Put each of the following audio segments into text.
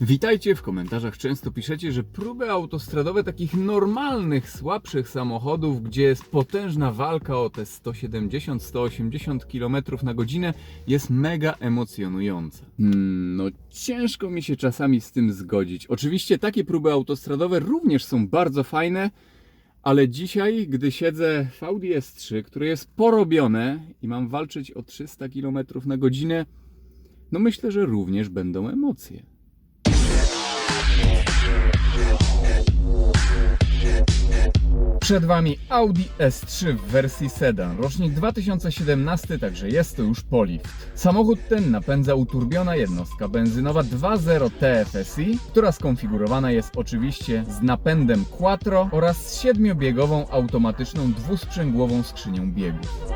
Witajcie, w komentarzach często piszecie, że próby autostradowe takich normalnych, słabszych samochodów, gdzie jest potężna walka o te 170-180 km na godzinę, jest mega emocjonująca. Hmm, no ciężko mi się czasami z tym zgodzić. Oczywiście takie próby autostradowe również są bardzo fajne, ale dzisiaj, gdy siedzę w Audi S3, które jest porobione i mam walczyć o 300 km na godzinę, no myślę, że również będą emocje. Przed Wami Audi S3 w wersji sedan, rocznik 2017, także jest to już polift. Samochód ten napędza uturbiona jednostka benzynowa 2.0 TFSI, która skonfigurowana jest oczywiście z napędem Quattro oraz z siedmiobiegową automatyczną dwusprzęgłową skrzynią biegów.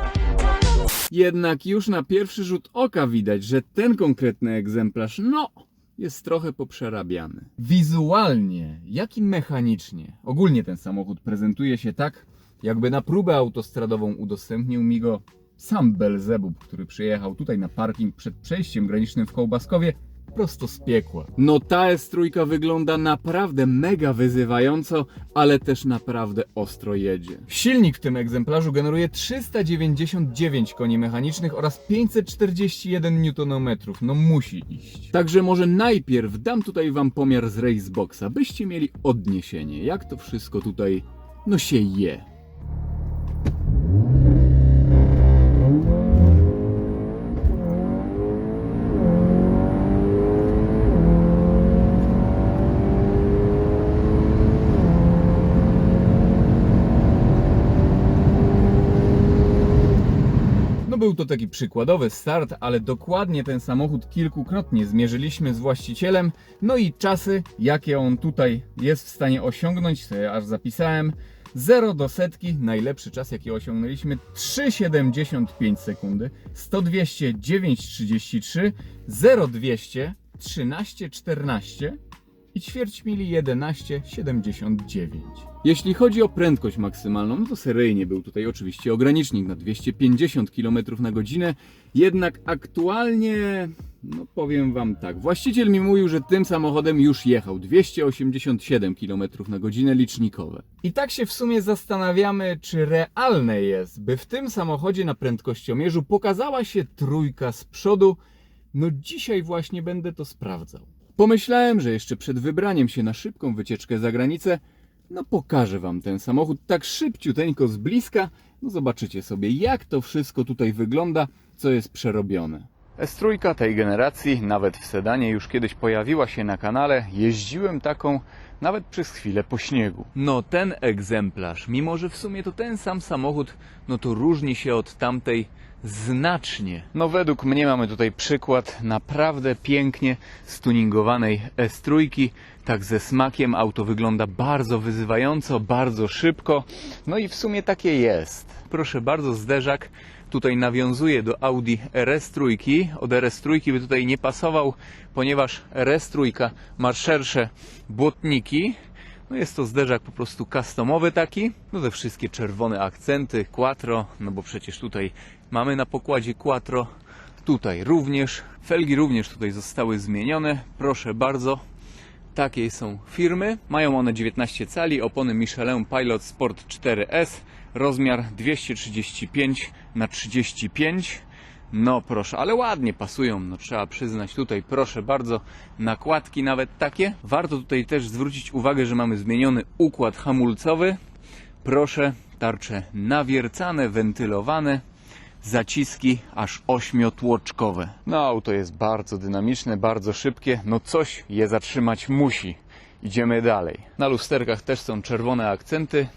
Jednak już na pierwszy rzut oka widać, że ten konkretny egzemplarz, no, jest trochę poprzerabiany. Wizualnie, jak i mechanicznie. Ogólnie ten samochód prezentuje się tak, jakby na próbę autostradową udostępnił mi go sam Belzebub, który przyjechał tutaj na parking przed przejściem granicznym w Kołbaskowie prosto z piekła. No ta S3 wygląda naprawdę mega wyzywająco, ale też naprawdę ostro jedzie. Silnik w tym egzemplarzu generuje 399 koni mechanicznych oraz 541 Nm. No musi iść. Także może najpierw dam tutaj wam pomiar z Raceboxa, byście mieli odniesienie, jak to wszystko tutaj no się je. To taki przykładowy start, ale dokładnie ten samochód kilkukrotnie zmierzyliśmy z właścicielem. No i czasy, jakie on tutaj jest w stanie osiągnąć, sobie aż zapisałem. 0 do setki, najlepszy czas jaki osiągnęliśmy 3,75 sekundy, 100 200 9,33, 0 200 13,14 i ćwierć mili 11,79. Jeśli chodzi o prędkość maksymalną, no to seryjnie był tutaj oczywiście ogranicznik na 250 km na godzinę, jednak aktualnie, no powiem wam tak, właściciel mi mówił, że tym samochodem już jechał 287 km na godzinę licznikowe. I tak się w sumie zastanawiamy, czy realne jest, by w tym samochodzie na prędkościomierzu pokazała się trójka z przodu. No dzisiaj właśnie będę to sprawdzał. Pomyślałem, że jeszcze przed wybraniem się na szybką wycieczkę za granicę, no pokażę Wam ten samochód tak szybciuteńko z bliska. No zobaczycie sobie, jak to wszystko tutaj wygląda, co jest przerobione. S3 tej generacji, nawet w sedanie, już kiedyś pojawiła się na kanale. Jeździłem taką nawet przez chwilę po śniegu. No ten egzemplarz, mimo że w sumie to ten sam samochód, no to różni się od tamtej znacznie. No według mnie mamy tutaj przykład naprawdę pięknie stuningowanej S3, tak ze smakiem. Auto wygląda bardzo wyzywająco, bardzo szybko. No i w sumie takie jest. Proszę bardzo, zderzak tutaj nawiązuje do Audi RS3. Od RS3 by tutaj nie pasował, ponieważ RS3 ma szersze błotniki. No jest to zderzak po prostu customowy taki. No te wszystkie czerwone akcenty, quattro, no bo przecież tutaj mamy na pokładzie quattro. Tutaj również. Felgi również tutaj zostały zmienione. Proszę bardzo. Takiej są firmy. Mają one 19 cali, opony Michelin Pilot Sport 4S, rozmiar 235 na 35. No proszę, ale ładnie pasują, no trzeba przyznać tutaj, proszę bardzo, nakładki nawet takie. Warto tutaj też zwrócić uwagę, że mamy zmieniony układ hamulcowy. Proszę, tarcze nawiercane, wentylowane, zaciski aż ośmiotłoczkowe. No auto jest bardzo dynamiczne, bardzo szybkie, no coś je zatrzymać musi. Idziemy dalej. Na lusterkach też są czerwone akcenty.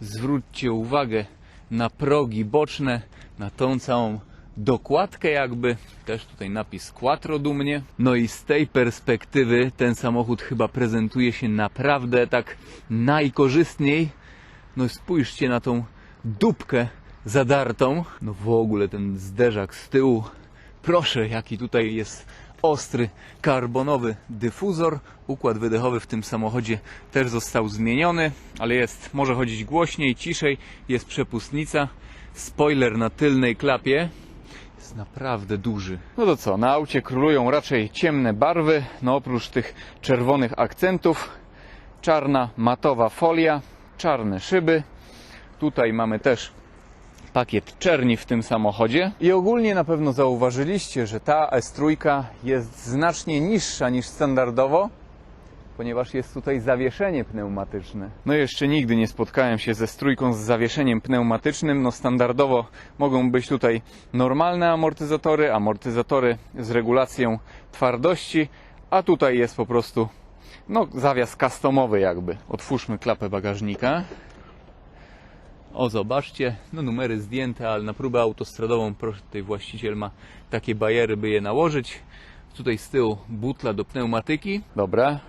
Zwróćcie uwagę na progi boczne, na tą całą dokładkę jakby. Też tutaj napis Quattro dumnie. No i z tej perspektywy ten samochód chyba prezentuje się naprawdę tak najkorzystniej. No spójrzcie na tą dupkę zadartą. No w ogóle ten zderzak z tyłu. Proszę, jaki tutaj jest ostry, karbonowy dyfuzor. Układ wydechowy w tym samochodzie też został zmieniony, ale jest, może chodzić głośniej, ciszej. Jest przepustnica, spoiler na tylnej klapie. Jest naprawdę duży. No to co, na aucie królują raczej ciemne barwy, no oprócz tych czerwonych akcentów, czarna matowa folia, czarne szyby. Tutaj mamy też pakiet czerni w tym samochodzie. I ogólnie na pewno zauważyliście, że ta S3 jest znacznie niższa niż standardowo, ponieważ jest tutaj zawieszenie pneumatyczne. No jeszcze nigdy nie spotkałem się ze strójką z zawieszeniem pneumatycznym. No standardowo mogą być tutaj normalne amortyzatory, amortyzatory z regulacją twardości, a tutaj jest po prostu no zawias customowy jakby. Otwórzmy klapę bagażnika. O, zobaczcie, no numery zdjęte, ale na próbę autostradową proszę, tutaj właściciel ma takie bajery, by je nałożyć. Tutaj z tyłu butla do pneumatyki. Dobra,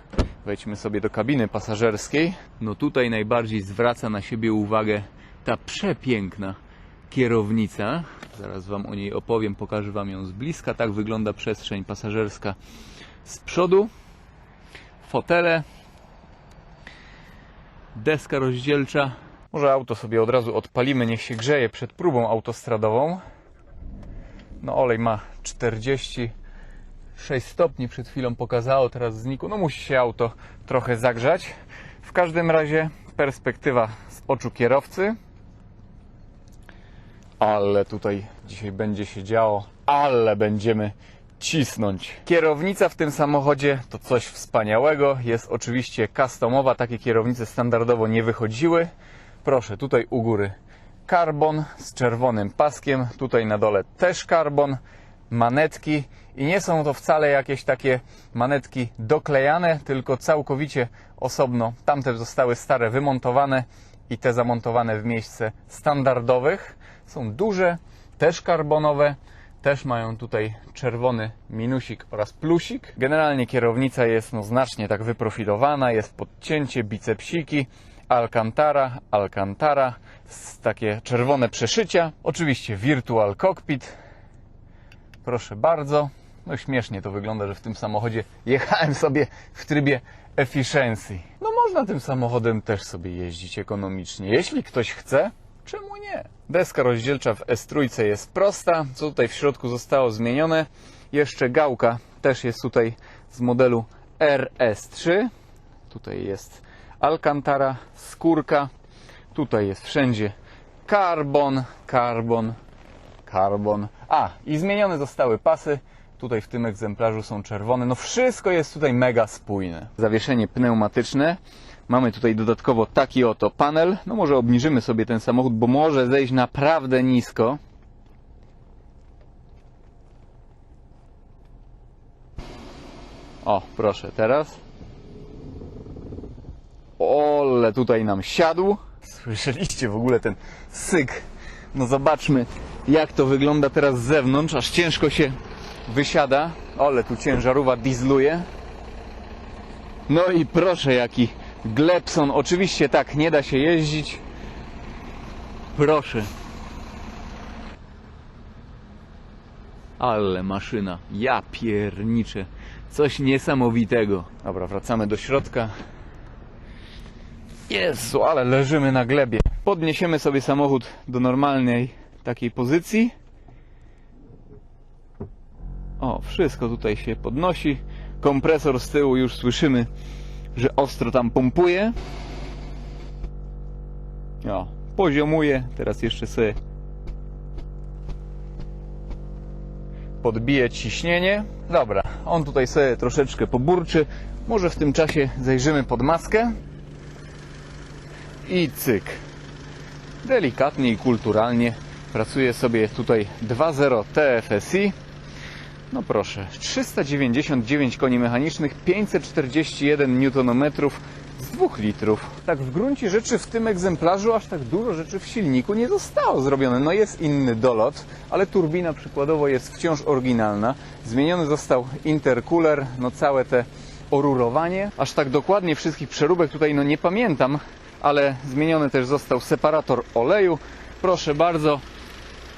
wejdźmy sobie do kabiny pasażerskiej. No tutaj najbardziej zwraca na siebie uwagę ta przepiękna kierownica. Zaraz Wam o niej opowiem, pokażę Wam ją z bliska. Tak wygląda przestrzeń pasażerska z przodu. Fotele, deska rozdzielcza. Może auto sobie od razu odpalimy, niech się grzeje przed próbą autostradową. No olej ma 46 stopni, przed chwilą pokazało, teraz znikło. No musi się auto trochę zagrzać. W każdym razie perspektywa z oczu kierowcy. Ale tutaj dzisiaj będzie się działo, ale będziemy cisnąć. Kierownica w tym samochodzie to coś wspaniałego. Jest oczywiście customowa, takie kierownice standardowo nie wychodziły. Proszę, tutaj u góry karbon z czerwonym paskiem, tutaj na dole też karbon, manetki i nie są to wcale jakieś takie manetki doklejane, tylko całkowicie osobno. Tamte zostały stare wymontowane i te zamontowane w miejsce standardowych. Są duże, też karbonowe, też mają tutaj czerwony minusik oraz plusik. Generalnie kierownica jest no, znacznie tak wyprofilowana, jest podcięcie, bicepsiki, Alcantara, Alcantara, takie czerwone przeszycia. Oczywiście Virtual Cockpit. Proszę bardzo. No śmiesznie to wygląda, że w tym samochodzie jechałem sobie w trybie efficiency. No można tym samochodem też sobie jeździć ekonomicznie. Jeśli ktoś chce, czemu nie? Deska rozdzielcza w S3 jest prosta. Co tutaj w środku zostało zmienione? Jeszcze gałka też jest tutaj z modelu RS3. Tutaj jest Alcantara, skórka. Tutaj jest wszędzie karbon, karbon, karbon. A, i zmienione zostały pasy. Tutaj w tym egzemplarzu są czerwone. No wszystko jest tutaj mega spójne. Zawieszenie pneumatyczne. Mamy tutaj dodatkowo taki oto panel. No może obniżymy sobie ten samochód, bo może zejść naprawdę nisko. O, proszę, teraz. Ole, tutaj nam siadł. Słyszeliście w ogóle ten syk. No zobaczmy, jak to wygląda teraz z zewnątrz. Aż ciężko się wysiada. Ole, tu ciężarówka diesluje. No i proszę, jaki Glebson. Oczywiście tak, nie da się jeździć. Proszę. Ale maszyna. Ja pierniczę. Coś niesamowitego. Dobra, wracamy do środka. Jezu, ale leżymy na glebie. Podniesiemy sobie samochód do normalnej takiej pozycji. O, wszystko tutaj się podnosi. Kompresor z tyłu już słyszymy, że ostro tam pompuje. O, poziomuje. Teraz jeszcze sobie podbije ciśnienie. Dobra, on tutaj sobie troszeczkę poburczy. Może w tym czasie zajrzymy pod maskę. I cyk. Delikatnie i kulturalnie pracuje sobie tutaj 2.0 TFSI. No proszę, 399 koni mechanicznych, 541 Nm z 2 litrów. Tak w gruncie rzeczy w tym egzemplarzu aż tak dużo rzeczy w silniku nie zostało zrobione. No jest inny dolot, ale turbina przykładowo jest wciąż oryginalna. Zmieniony został intercooler, no całe te orurowanie. Aż tak dokładnie wszystkich przeróbek tutaj no nie pamiętam, ale zmieniony też został separator oleju. Proszę bardzo,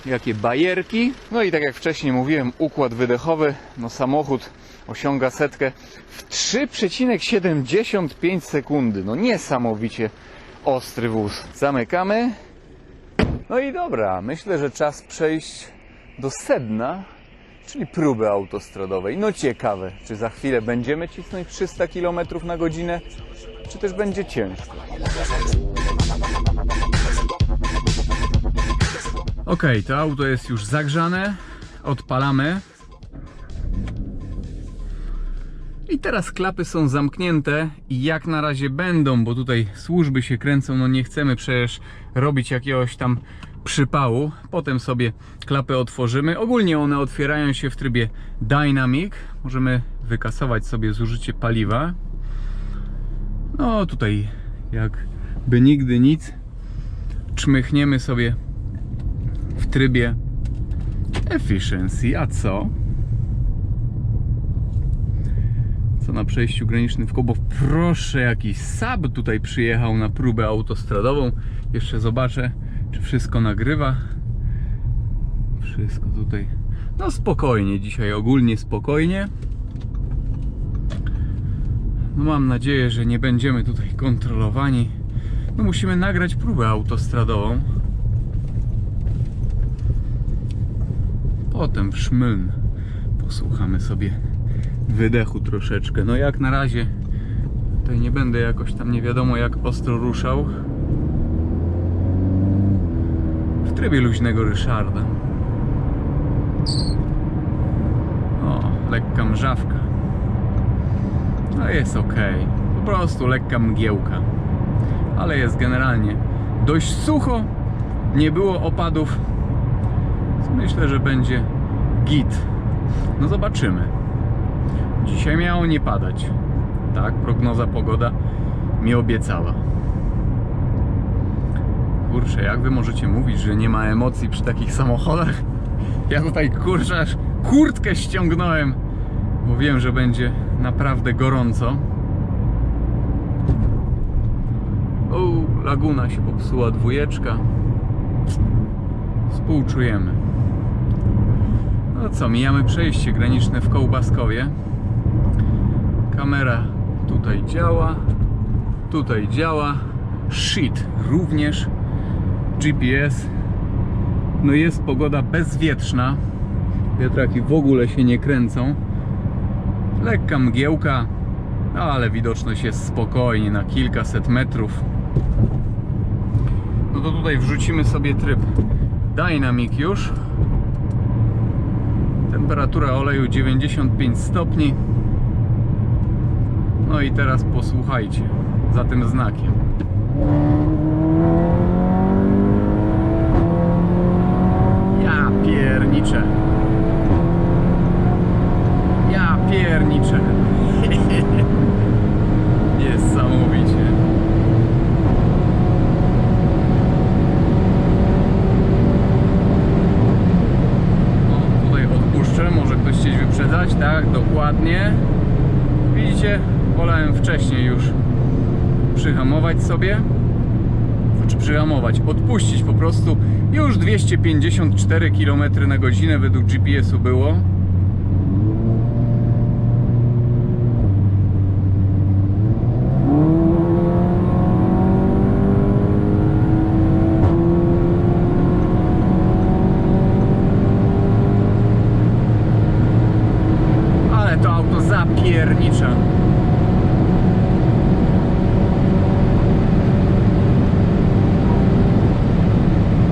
jakie bajerki. No i tak jak wcześniej mówiłem, układ wydechowy, no samochód osiąga setkę w 3,75 sekundy. No niesamowicie ostry wóz. Zamykamy. No i dobra, myślę, że czas przejść do sedna, czyli próby autostradowej. No ciekawe, czy za chwilę będziemy cisnąć 300 km na godzinę, czy też będzie ciężko. Ok, to auto jest już zagrzane. Odpalamy. I teraz klapy są zamknięte i jak na razie będą, bo tutaj służby się kręcą, no nie chcemy przecież robić jakiegoś tam przypału. Potem sobie klapy otworzymy. Ogólnie one otwierają się w trybie Dynamic. Możemy wykasować sobie zużycie paliwa. No tutaj jakby nigdy nic. Czmychniemy sobie trybie Efficiency. A co? Co na przejściu granicznym w Kobow? Proszę, jakiś sub tutaj przyjechał na próbę autostradową. Jeszcze zobaczę, czy wszystko nagrywa. Wszystko tutaj. No spokojnie dzisiaj, ogólnie spokojnie. No mam nadzieję, że nie będziemy tutaj kontrolowani. No musimy nagrać próbę autostradową. Potem w szmyn posłuchamy sobie wydechu troszeczkę. No jak na razie tutaj nie będę jakoś tam nie wiadomo jak ostro ruszał. W trybie luźnego Ryszarda. O, lekka mrzawka. No jest ok. Po prostu lekka mgiełka. Ale jest generalnie dość sucho. Nie było opadów. Myślę, że będzie git. No zobaczymy. Dzisiaj miało nie padać. Tak, prognoza pogoda mi obiecała. Kurczę, jak wy możecie mówić, że nie ma emocji przy takich samochodach? Ja tutaj kurczę, kurtkę ściągnąłem, bo wiem, że będzie naprawdę gorąco. O, laguna się popsuła, dwójeczka. Współczujemy. No co, mijamy przejście graniczne w Kołbaskowie. Kamera tutaj działa, tutaj działa. Shit również. GPS. No jest pogoda bezwietrzna. Wiatraki w ogóle się nie kręcą. Lekka mgiełka, no ale widoczność jest spokojnie na kilkaset metrów. No to tutaj wrzucimy sobie tryb Dynamic już. Temperatura oleju 95 stopni. No i teraz posłuchajcie za tym znakiem. Ja pierniczę. Ja pierniczę. Niesamowicie. No, tutaj odpuszczę, może ktoś chcieć wyprzedzać, tak, dokładnie. Widzicie, wolałem wcześniej już przyhamować sobie. Znaczy przyhamować, odpuścić po prostu. Już 254 km na godzinę według GPS-u było. Ale to auto zapiernicza.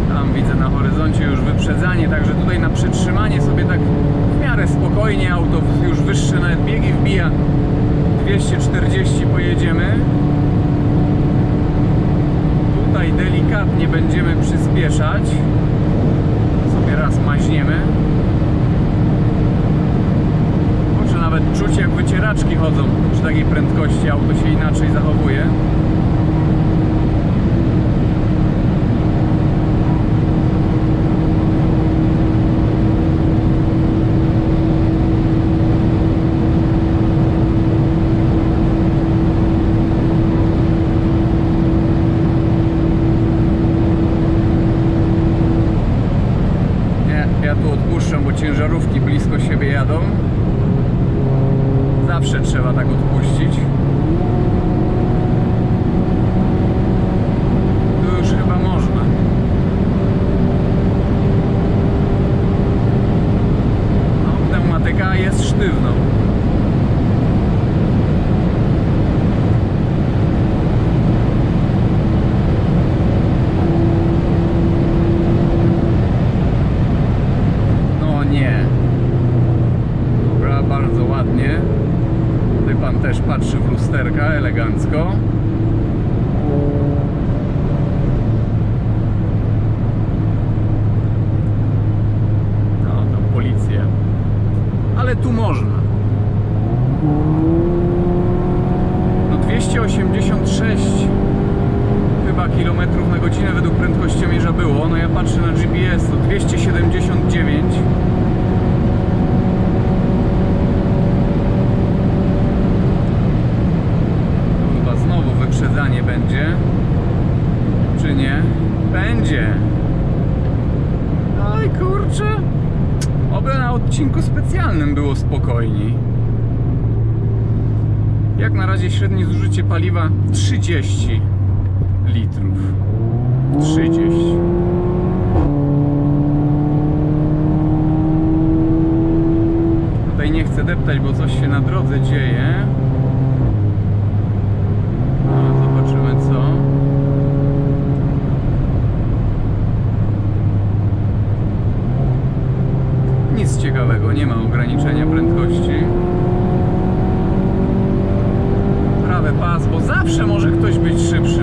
Tam widzę na horyzoncie już wyprzedzanie, także tutaj na przytrzymanie sobie tak w miarę spokojnie auto już wyższe nawet biegi wbija. 240 pojedziemy. Tutaj delikatnie będziemy przyspieszać. Sobie raz maźniemy. Może nawet czuć jak wycieraczki chodzą przy takiej prędkości auto się inaczej zachowuje. Nie, ja tu odpuszczam, bo ciężarówki blisko siebie jadą. Zawsze trzeba tak odpuścić. Tu już chyba można. jest sztywno. No nie. Dobra, bardzo ładnie. Tutaj pan też patrzy w lusterka elegancko. No, tam policję. Ale tu można. No 286 chyba kilometrów na godzinę według prędkościomierza było. No ja patrzę na GPS, to 279. To chyba znowu wyprzedzanie będzie. Czy nie? Będzie. Oj kurczę. Oby na odcinku specjalnym było spokojniej. Jak na razie średnie zużycie paliwa 30 litrów. 30. Tutaj bo coś się na drodze dzieje. No, zobaczymy co. Nic ciekawego, nie ma ograniczenia prędkości. Prawy pas, bo zawsze może ktoś być szybszy.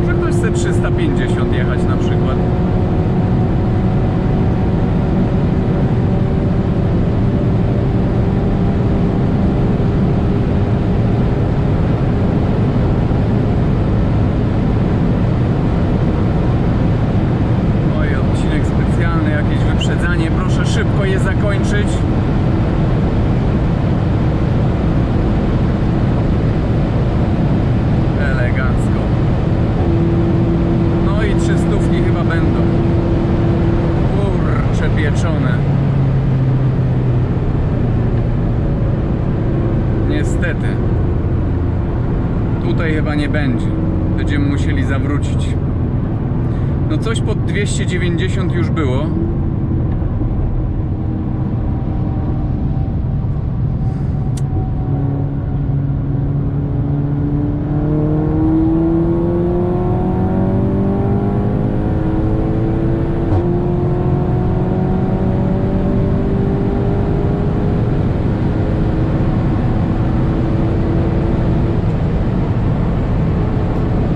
Może ktoś chce 350 jechać na przykład. Oj, odcinek specjalny, jakieś wyprzedzanie. Proszę szybko je zakończyć. Elegancko. No i trzystówki chyba będą. Pieczone. Niestety. Tutaj chyba nie będzie. Będziemy musieli zawrócić. No coś pod 290 już było.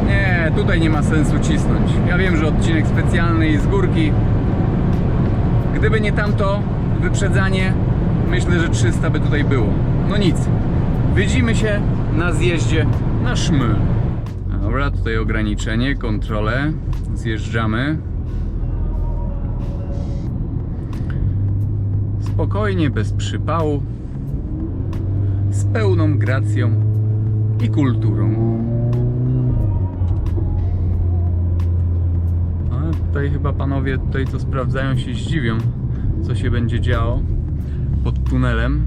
Nie, tutaj nie ma sensu cisnąć. Ja wiem, że odcinek i z górki. Gdyby nie tamto wyprzedzanie, myślę, że 300 by tutaj było. No nic. Widzimy się na zjeździe na szmy. Dobra, tutaj ograniczenie, kontrolę. Zjeżdżamy. Spokojnie, bez przypału. Z pełną gracją i kulturą. Tutaj chyba panowie tutaj co sprawdzają się zdziwią, co się będzie działo pod tunelem.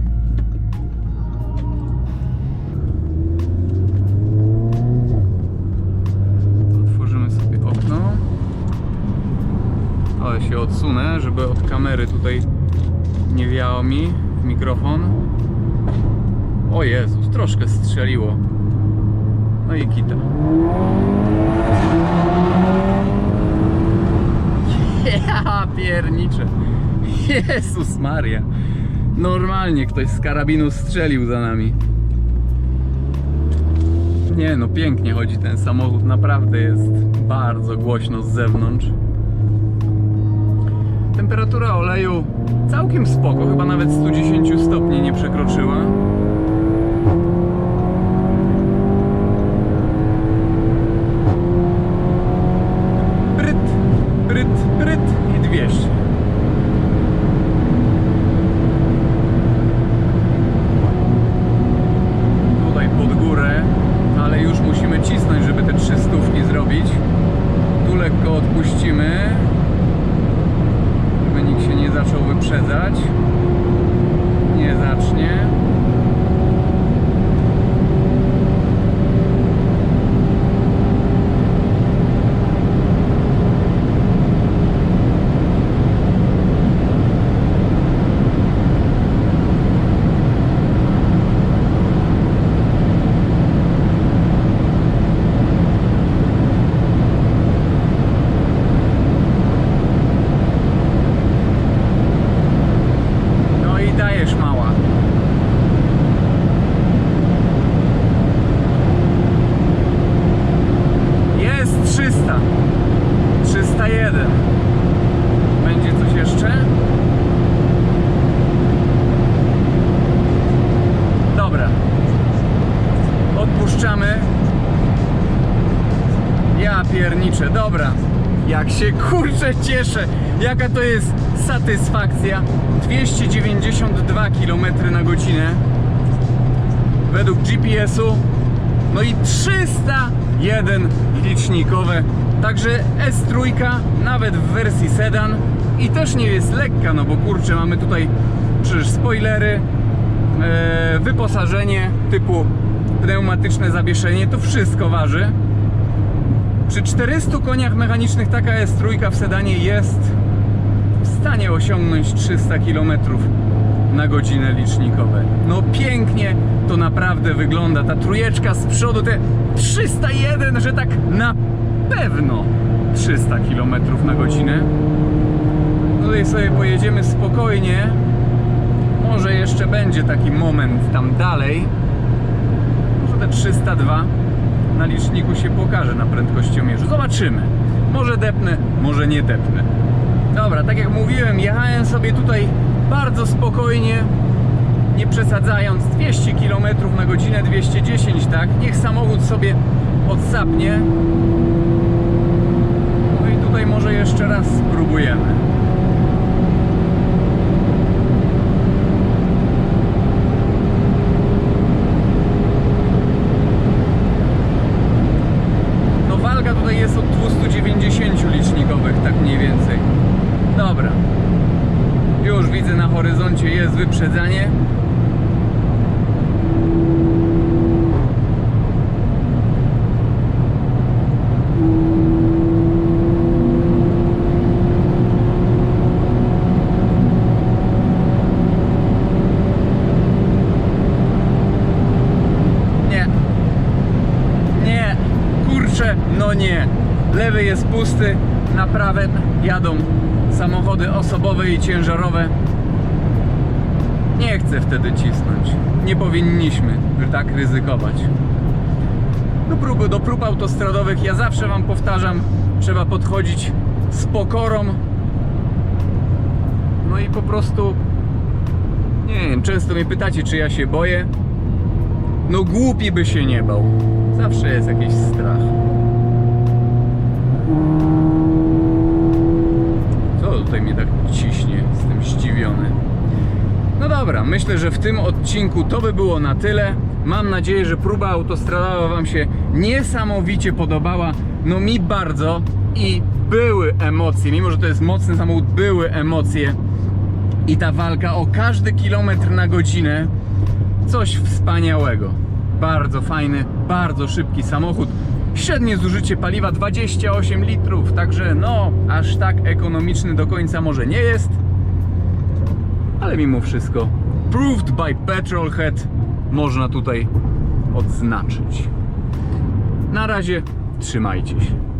Otworzymy sobie okno. Ale się odsunę, żeby od kamery tutaj nie wiało mi w mikrofon. O Jezus, troszkę strzeliło. No i kita. Ja pierniczę. Jezus Maria. Normalnie ktoś z karabinu strzelił za nami. Nie no, pięknie chodzi ten samochód, naprawdę jest bardzo głośno z zewnątrz. Temperatura oleju całkiem spoko, chyba nawet 110 stopni nie przekroczyła. Bryt, bryt i 200. Tutaj pod górę, ale już musimy cisnąć, żeby te trzy stówki zrobić. Tu lekko odpuścimy, żeby nikt się nie zaczął wyprzedzać. Nie zacznie. piernicze, dobra. Jak się kurczę cieszę, jaka to jest satysfakcja. 292 km na godzinę według GPS-u. No i 301 licznikowe. Także S3 nawet w wersji sedan i też nie jest lekka, no bo kurczę, mamy tutaj przecież spoilery, e, wyposażenie typu pneumatyczne zawieszenie, to wszystko waży. Przy 400 koniach mechanicznych taka S3 w sedanie jest w stanie osiągnąć 300 km na godzinę licznikowe. No pięknie to naprawdę wygląda. Ta trójeczka z przodu, te 301, że tak na pewno 300 km na godzinę. Tutaj sobie pojedziemy spokojnie. Może jeszcze będzie taki moment tam dalej. Może te 302 na liczniku się pokaże na prędkościomierzu. Zobaczymy. Może depnę, może nie depnę. Dobra, tak jak mówiłem, jechałem sobie tutaj bardzo spokojnie, nie przesadzając. 200 km na godzinę, 210, tak? Niech samochód sobie odsapnie. No i tutaj może jeszcze raz spróbujemy. No walka tutaj jest od 290 licznikowych, tak mniej więcej. Dobra. Już widzę na horyzoncie jest wyprzedzanie. Nie. Nie, kurczę, no nie. Lewy jest pusty, na prawym jadą samochody osobowe i ciężarowe. Nie chcę wtedy cisnąć. Nie powinniśmy tak ryzykować. Do prób, do prób autostradowych ja zawsze Wam powtarzam, trzeba podchodzić z pokorą. No i po prostu, nie wiem, często mnie pytacie, czy ja się boję. No głupi by się nie bał. Zawsze jest jakiś strach. Co tutaj mnie tak ciśnie? Jestem zdziwiony. No dobra, myślę, że w tym odcinku to by było na tyle. Mam nadzieję, że próba autostradowa Wam się niesamowicie podobała. No mi bardzo i były emocje, mimo że to jest mocny samochód, były emocje. I ta walka o każdy kilometr na godzinę coś wspaniałego. Bardzo fajny, bardzo szybki samochód. Średnie zużycie paliwa 28 litrów, także no, aż tak ekonomiczny do końca może nie jest, ale mimo wszystko proved by Petrolhead można tutaj odznaczyć. Na razie trzymajcie się.